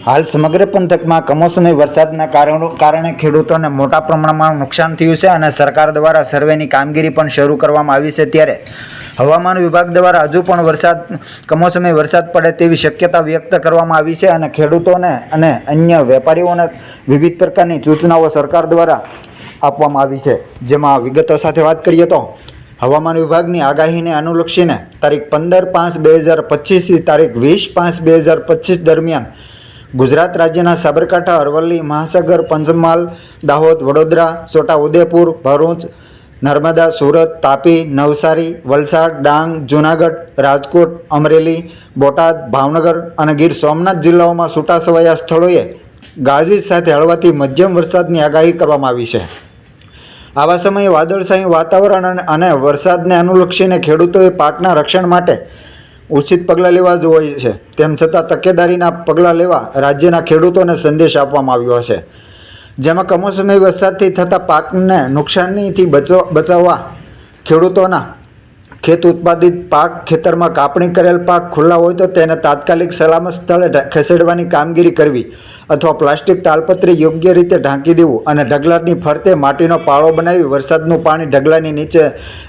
હાલ સમગ્ર પંથકમાં કમોસમી વરસાદના કારણો ખેડૂતોને મોટા પ્રમાણમાં નુકસાન થયું છે અને સરકાર દ્વારા સર્વેની કામગીરી પણ શરૂ કરવામાં આવી છે ત્યારે હવામાન વિભાગ દ્વારા હજુ પણ વરસાદ કમોસમી વરસાદ પડે તેવી શક્યતા વ્યક્ત કરવામાં આવી છે અને ખેડૂતોને અને અન્ય વેપારીઓને વિવિધ પ્રકારની સૂચનાઓ સરકાર દ્વારા આપવામાં આવી છે. જેમાં વિગતો સાથે વાત કરીએ તો હવામાન વિભાગની આગાહીને અનુલક્ષીને તારીખ પંદર પાંચ બે હજાર પચીસથી તારીખ વીસ પાંચ બે હજાર પચીસ દરમિયાન ગુજરાત રાજ્યના સાબરકાંઠા, અરવલ્લી, મહાસાગર, પંચમહાલ, દાહોદ, વડોદરા, છોટાઉદેપુર, ભરૂચ, નર્મદા, સુરત, તાપી, નવસારી, વલસાડ, ડાંગ, જૂનાગઢ, રાજકોટ, અમરેલી, બોટાદ, ભાવનગર અને ગીર સોમનાથ જિલ્લાઓમાં છૂટાછવાયા સ્થળોએ ગાજવીજ સાથે હળવાથી મધ્યમ વરસાદની આગાહી કરવામાં આવી છે. આવા સમયે વાદળછાયું વાતાવરણ અને- અને વરસાદને અનુલક્ષીને ખેડૂતોએ પાકના રક્ષણ માટે ઉચિત પગલાં લેવા જોઈએ છે. તેમ છતાં તકેદારીના પગલાં લેવા રાજ્યના ખેડૂતોને સંદેશ આપવામાં આવ્યો છે જેમાં કમોસમી વરસાદથી થતા પાકને નુકસાનીથી બચાવવા ખેડૂતોના ખેત ઉત્પાદિત પાક ખેતરમાં કાપણી કરેલ પાક ખુલ્લા હોય તો તેને તાત્કાલિક સલામત સ્થળે ખસેડવાની કામગીરી કરવી અથવા પ્લાસ્ટિક તાલપત્રી યોગ્ય રીતે ઢાંકી દેવું અને ઢગલાની ફરતે માટીનો પાળો બનાવી વરસાદનું પાણી ઢગલાની નીચે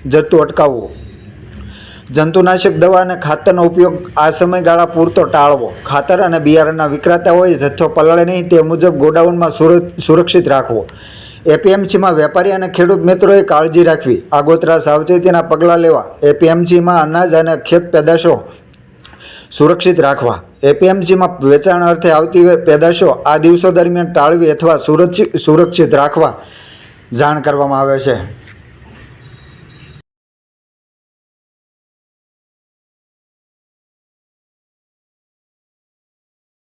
જતું અટકાવવું. જંતુનાશક દવા અને ખાતરનો ઉપયોગ આ સમયગાળા પૂરતો ટાળવો. ખાતર અને બિયારણના વિક્રેતાઓએ જથ્થો પલળે નહીં, તે મુજબ ગોડાઉનમાં સુર- સુરક્ષિત રાખવો. એપીએમસીમાં વેપારી અને ખેડૂત મિત્રોએ કાળજી રાખવી. આગોતરા સાવચેતીના પગલાં લેવા. એપીએમસીમાં અનાજ અને ખેત પેદાશો સુરક્ષિત રાખવા. એપીએમસીમાં વેચાણ અર્થે આવતી પેદાશો આ દિવસો દરમિયાન ટાળવી અથવા સુરક્ષિત રાખવા જાણ કરવામાં આવે છે.